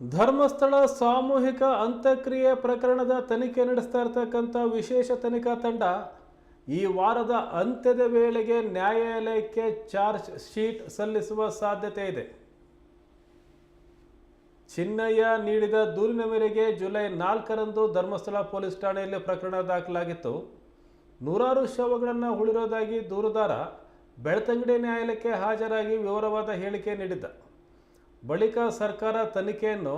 ಧರ್ಮಸ್ಥಳ ಸಾಮೂಹಿಕ ಅಂತ್ಯಕ್ರಿಯೆ ಪ್ರಕರಣದ ತನಿಖೆ ನಡೆಸ್ತಾ ಇರತಕ್ಕಂಥ ವಿಶೇಷ ತನಿಖಾ ತಂಡ ಈ ವಾರದ ಅಂತ್ಯದ ವೇಳೆಗೆ ನ್ಯಾಯಾಲಯಕ್ಕೆ ಚಾರ್ಜ್ ಶೀಟ್ ಸಲ್ಲಿಸುವ ಸಾಧ್ಯತೆ ಇದೆ. ಚಿನ್ನಯ್ಯ ನೀಡಿದ ದೂರಿನ ಮೇರೆಗೆ ಜುಲೈ ನಾಲ್ಕರಂದು ಧರ್ಮಸ್ಥಳ ಪೊಲೀಸ್ ಠಾಣೆಯಲ್ಲಿ ಪ್ರಕರಣ ದಾಖಲಾಗಿತ್ತು. ನೂರಾರು ಶವಗಳನ್ನು ಉಳಿರೋದಾಗಿ ದೂರುದಾರ ಬೆಳ್ತಂಗಡಿ ನ್ಯಾಯಾಲಯಕ್ಕೆ ಹಾಜರಾಗಿ ವಿವರವಾದ ಹೇಳಿಕೆ ನೀಡಿದ್ದ. ಬಳಿಕ ಸರ್ಕಾರ ತನಿಖೆಯನ್ನು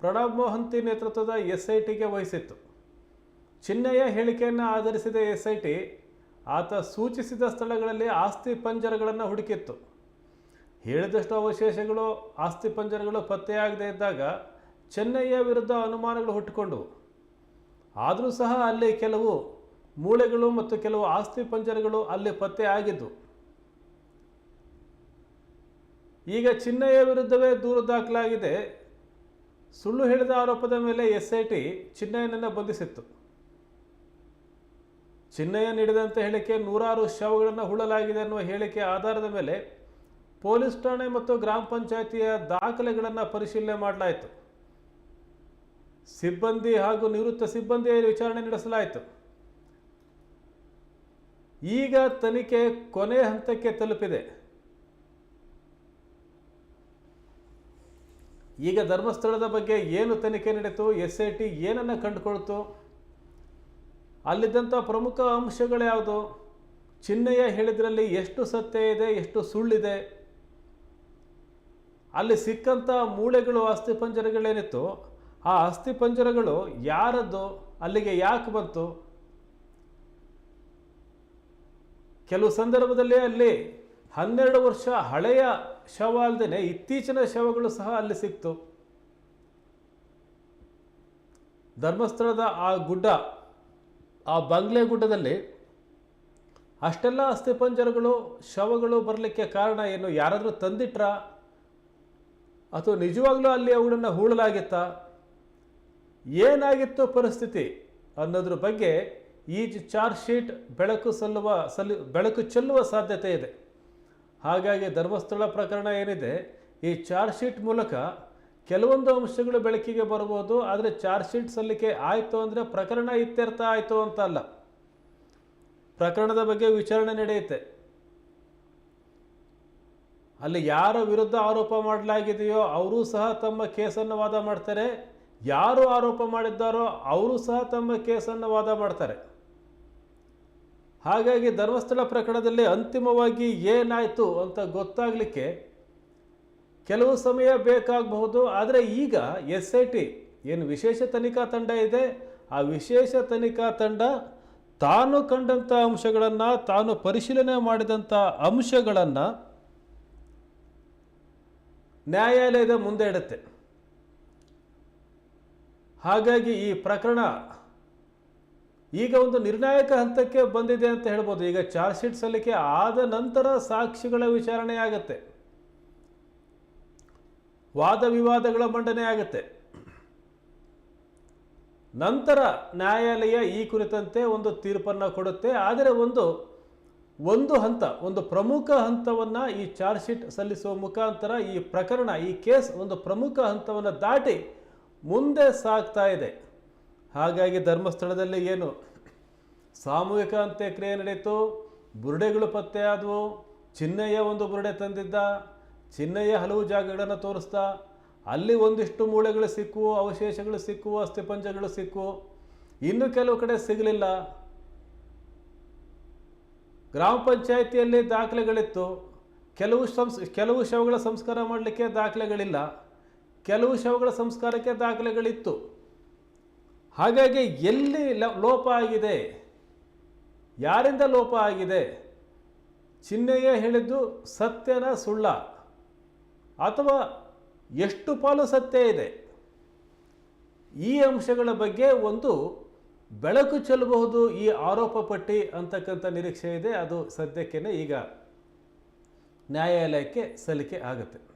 ಪ್ರಣಬ್ ಮೊಹಂತಿ ನೇತೃತ್ವದ ಎಸ್ ಐ ಟಿಗೆ ವಹಿಸಿತ್ತು. ಚಿನ್ನಯ್ಯ ಹೇಳಿಕೆಯನ್ನು ಆಧರಿಸಿದ ಎಸ್ ಐ ಟಿ ಆತ ಸೂಚಿಸಿದ ಸ್ಥಳಗಳಲ್ಲಿ ಆಸ್ತಿ ಪಂಜರಗಳನ್ನು ಹುಡುಕಿತ್ತು. ಹೇಳಿದಷ್ಟು ಅವಶೇಷಗಳು, ಆಸ್ತಿ ಪಂಜರಗಳು ಪತ್ತೆಯಾಗದೇ ಇದ್ದಾಗ ಚೆನ್ನಯ್ಯ ವಿರುದ್ಧ ಅನುಮಾನಗಳು ಹುಟ್ಟಿಕೊಂಡವು. ಆದರೂ ಸಹ ಅಲ್ಲಿ ಕೆಲವು ಮೂಳೆಗಳು ಮತ್ತು ಕೆಲವು ಆಸ್ತಿ ಪಂಜರಗಳು ಅಲ್ಲಿ ಪತ್ತೆ ಆಗಿದ್ದು ಈಗ ಚಿನ್ನಯ್ಯ ವಿರುದ್ಧವೇ ದೂರು ದಾಖಲಾಗಿದೆ. ಸುಳ್ಳು ಹೇಳಿದ ಆರೋಪದ ಮೇಲೆ ಎಸ್ ಐ ಟಿ ಚಿನ್ನಯ್ಯನನ್ನು ಬಂಧಿಸಿತ್ತು. ಚಿನ್ನಯ್ಯ ನೀಡಿದಂಥ ಹೇಳಿಕೆ ನೂರಾರು ಶವಗಳನ್ನು ಹುಳಲಾಗಿದೆ ಅನ್ನುವ ಹೇಳಿಕೆ ಆಧಾರದ ಮೇಲೆ ಪೊಲೀಸ್ ಠಾಣೆ ಮತ್ತು ಗ್ರಾಮ ಪಂಚಾಯಿತಿಯ ದಾಖಲೆಗಳನ್ನು ಪರಿಶೀಲನೆ ಮಾಡಲಾಯಿತು. ಸಿಬ್ಬಂದಿ ಹಾಗೂ ನಿವೃತ್ತ ಸಿಬ್ಬಂದಿಯ ವಿಚಾರಣೆ ನಡೆಸಲಾಯಿತು. ಈಗ ತನಿಖೆ ಕೊನೆ ಹಂತಕ್ಕೆ ತಲುಪಿದೆ. ಈಗ ಧರ್ಮಸ್ಥಳದ ಬಗ್ಗೆ ಏನು ತನಿಖೆ ನಡೀತು ಎಸ್ ಐ ಟಿ ಏನನ್ನು ಕಂಡುಕೊಳ್ತು? ಅಲ್ಲಿದ್ದಂಥ ಪ್ರಮುಖ ಅಂಶಗಳು ಯಾವುದು? ಚಿನ್ನಯ್ಯ ಹೇಳಿದ್ರಲ್ಲಿ ಎಷ್ಟು ಸತ್ಯ ಇದೆ, ಎಷ್ಟು ಸುಳ್ಳಿದೆ? ಅಲ್ಲಿ ಸಿಕ್ಕಂಥ ಮೂಳೆಗಳು ಅಸ್ಥಿಪಂಜರಗಳೇನಿತ್ತು ಆ ಅಸ್ಥಿಪಂಜರಗಳು ಯಾರದ್ದು? ಅಲ್ಲಿಗೆ ಯಾಕೆ ಬಂತು? ಕೆಲವು ಸಂದರ್ಭದಲ್ಲಿ ಅಲ್ಲಿ ಹನ್ನೆರಡು ವರ್ಷ ಹಳೆಯ ಶವ ಅಲ್ಲದೆ ಇತ್ತೀಚಿನ ಶವಗಳು ಸಹ ಅಲ್ಲಿ ಸಿಕ್ತು. ಧರ್ಮಸ್ಥಳದ ಆ ಗುಡ್ಡ, ಆ ಬಂಗ್ಲೆ ಗುಡ್ಡದಲ್ಲಿ ಅಷ್ಟೆಲ್ಲ ಅಸ್ಥಿಪಂಜರಗಳು, ಶವಗಳು ಬರಲಿಕ್ಕೆ ಕಾರಣ ಏನು? ಯಾರಾದರೂ ತಂದಿಟ್ರಾ? ಅಥವಾ ನಿಜವಾಗ್ಲೂ ಅಲ್ಲಿ ಅವುಗಳನ್ನು ಹೂಳಲಾಗಿತ್ತಾ? ಏನಾಗಿತ್ತು ಪರಿಸ್ಥಿತಿ ಅನ್ನೋದ್ರ ಬಗ್ಗೆ ಈ ಚಾರ್ಜ್ ಶೀಟ್ ಬೆಳಕು ಸಲ್ಲುವ ಸಲ್ಲಿ, ಬೆಳಕು ಚೆಲ್ಲುವ ಸಾಧ್ಯತೆ ಇದೆ. ಹಾಗಾಗಿ ಧರ್ಮಸ್ಥಳ ಪ್ರಕರಣ ಏನಿದೆ, ಈ ಚಾರ್ಜ್ ಶೀಟ್ ಮೂಲಕ ಕೆಲವೊಂದು ಅಂಶಗಳು ಬೆಳಕಿಗೆ ಬರ್ಬೋದು ಆದರೆ ಚಾರ್ಜ್ ಶೀಟ್ ಸಲ್ಲಿಕೆ ಆಯಿತು ಅಂದರೆ ಪ್ರಕರಣ ಇತ್ಯರ್ಥ ಆಯಿತು ಅಂತ ಅಲ್ಲ. ಪ್ರಕರಣದ ಬಗ್ಗೆ ವಿಚಾರಣೆ ನಡೆಯುತ್ತೆ. ಅಲ್ಲಿ ಯಾರ ವಿರುದ್ಧ ಆರೋಪ ಮಾಡಲಾಗಿದೆಯೋ ಅವರು ಸಹ ತಮ್ಮ ಕೇಸನ್ನು ವಾದ ಮಾಡ್ತಾರೆ. ಯಾರು ಆರೋಪ ಮಾಡಿದ್ದಾರೋ ಅವರು ಸಹ ತಮ್ಮ ಕೇಸನ್ನು ವಾದ ಮಾಡ್ತಾರೆ. ಹಾಗಾಗಿ ಧರ್ಮಸ್ಥಳ ಪ್ರಕರಣದಲ್ಲಿ ಅಂತಿಮವಾಗಿ ಏನಾಯಿತು ಅಂತ ಗೊತ್ತಾಗಲಿಕ್ಕೆ ಕೆಲವು ಸಮಯ ಬೇಕಾಗಬಹುದು. ಆದರೆ ಈಗ ಎಸ್ ಐ ಟಿ ಏನು ವಿಶೇಷ ತನಿಖಾ ತಂಡ ಇದೆ. ಆ ವಿಶೇಷ ತನಿಖಾ ತಂಡ ತಾನು ಕಂಡಂಥ ಅಂಶಗಳನ್ನು, ತಾನು ಪರಿಶೀಲನೆ ಮಾಡಿದಂಥ ಅಂಶಗಳನ್ನು ನ್ಯಾಯಾಲಯದ ಮುಂದೆ ಇಡುತ್ತೆ. ಹಾಗಾಗಿ ಈ ಪ್ರಕರಣ ಈಗ ಒಂದು ನಿರ್ಣಾಯಕ ಹಂತಕ್ಕೆ ಬಂದಿದೆ ಅಂತ ಹೇಳ್ಬೋದು. ಈಗ ಚಾರ್ಜ್ ಶೀಟ್ ಸಲ್ಲಿಕೆ ಆದ ನಂತರ ಸಾಕ್ಷಿಗಳ ವಿಚಾರಣೆ ಆಗುತ್ತೆ. ವಾದ ವಿವಾದಗಳ ಮಂಡನೆ ಆಗುತ್ತೆ. ನಂತರ ನ್ಯಾಯಾಲಯ ಈ ಕುರಿತಂತೆ ಒಂದು ತೀರ್ಪನ್ನು ಕೊಡುತ್ತೆ. ಆದರೆ ಒಂದು ಒಂದು ಹಂತ, ಒಂದು ಪ್ರಮುಖ ಹಂತವನ್ನು ಈ ಚಾರ್ಜ್ ಶೀಟ್ ಸಲ್ಲಿಸುವ ಮುಖಾಂತರ ಈ ಪ್ರಕರಣ, ಈ ಕೇಸ್ ಒಂದು ಪ್ರಮುಖ ಹಂತವನ್ನು ದಾಟಿ ಮುಂದೆ ಸಾಗ್ತಾ ಇದೆ. ಹಾಗಾಗಿ ಧರ್ಮಸ್ಥಳದಲ್ಲಿ ಏನು? ಸಾಮೂಹಿಕ ಅಂತ್ಯಕ್ರಿಯೆ ನಡೆಯಿತು ಬುರುಡೆಗಳು ಪತ್ತೆಯಾದವು. ಚಿನ್ನಯ್ಯ ಒಂದು ಬುರುಡೆ ತಂದಿದ್ದ. ಚಿನ್ನಯ್ಯ ಹಲವು ಜಾಗಗಳನ್ನು ತೋರಿಸ್ತಾ ಅಲ್ಲಿ ಒಂದಿಷ್ಟು ಮೂಳೆಗಳು ಸಿಕ್ಕು ಅವಶೇಷಗಳು ಸಿಕ್ಕು ಅಸ್ಥಿಪಂಜಗಳು ಸಿಕ್ಕು ಇನ್ನು ಕೆಲವು ಕಡೆ ಸಿಗಲಿಲ್ಲ. ಗ್ರಾಮ ಪಂಚಾಯಿತಿಯಲ್ಲಿ ದಾಖಲೆಗಳಿತ್ತು. ಕೆಲವು ಸಂಸ್, ಕೆಲವು ಶವಗಳ ಸಂಸ್ಕಾರ ಮಾಡಲಿಕ್ಕೆ ದಾಖಲೆಗಳಿಲ್ಲ. ಕೆಲವು ಶವಗಳ ಸಂಸ್ಕಾರಕ್ಕೆ ದಾಖಲೆಗಳಿತ್ತು. ಹಾಗಾಗಿ ಎಲ್ಲಿ ಲೋಪ ಆಗಿದೆ? ಯಾರಿಂದ ಲೋಪ ಆಗಿದೆ? ಚಿಹ್ನೆಯ ಹೇಳಿದ್ದು ಸತ್ಯನ ಸುಳ್ಳ. ಅಥವಾ ಎಷ್ಟು ಪಾಲು ಸತ್ಯ ಇದೆ? ಈ ಅಂಶಗಳ ಬಗ್ಗೆ ಒಂದು ಬೆಳಕು ಚೆಲ್ಲಬಹುದು ಈ ಆರೋಪ ಪಟ್ಟಿ ಅಂತಕ್ಕಂಥ ನಿರೀಕ್ಷೆ ಇದೆ. ಅದು ಸದ್ಯಕ್ಕೇ ಈಗ ನ್ಯಾಯಾಲಯಕ್ಕೆ ಸಲ್ಲಿಕೆ ಆಗುತ್ತೆ.